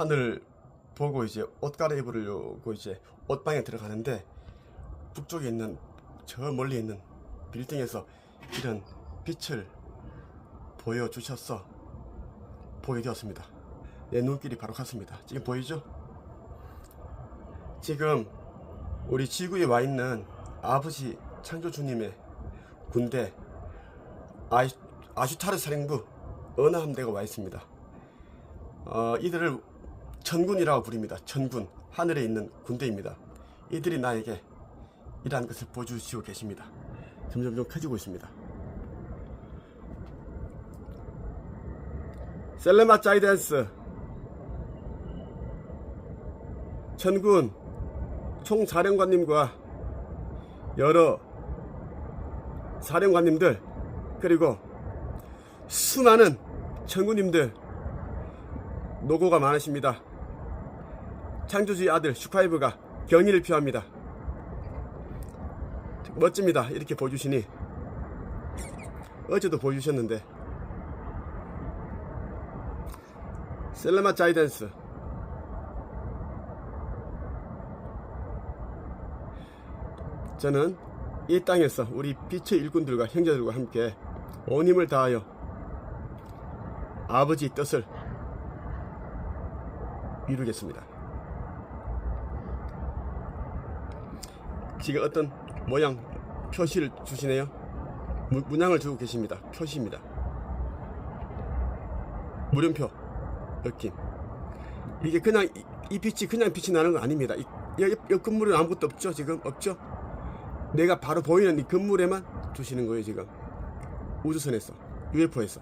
하늘 보고 이제 옷 갈아입으려고 이제 옷방에 들어가는데 북쪽에 있는 저 멀리 있는 빌딩에서 이런 빛을 보여주셔서 보게 되었습니다. 내 눈길이 바로 갔습니다. 지금 보이죠? 지금 우리 지구에 와 있는 아버지 창조주님의 군대 아슈타르 사령부 어느 함대가 와 있습니다. 어, 이들을 천군이라고 부릅니다. 천군 하늘에 있는 군대입니다. 이들이 나에게 이러한 것을 보여주시고 계십니다. 점점점 커지고 있습니다. 셀레마 짜이덴스 천군 총사령관님과 여러 사령관님들 그리고 수많은 천군님들 노고가 많으십니다. 창조주의 아들 슈카이브가 경의를 표합니다. 멋집니다. 이렇게 보여주시니 어제도 보여주셨는데 셀레마 자이덴스 저는 이 땅에서 우리 빛의 일꾼들과 형제들과 함께 온 힘을 다하여 아버지 뜻을 이루겠습니다. 지금 어떤 모양 표시를 주시네요. 무- 문양을 주고 계십니다. 표시입니다. 물음표 느낌. 이게 그냥 이, 이 빛이 그냥 빛이 나는 건 아닙니다. 이 건물은 아무것도 없죠. 지금 없죠. 내가 바로 보이는 이 건물에만 주시는 거예요. 지금 우주선에서 UFO에서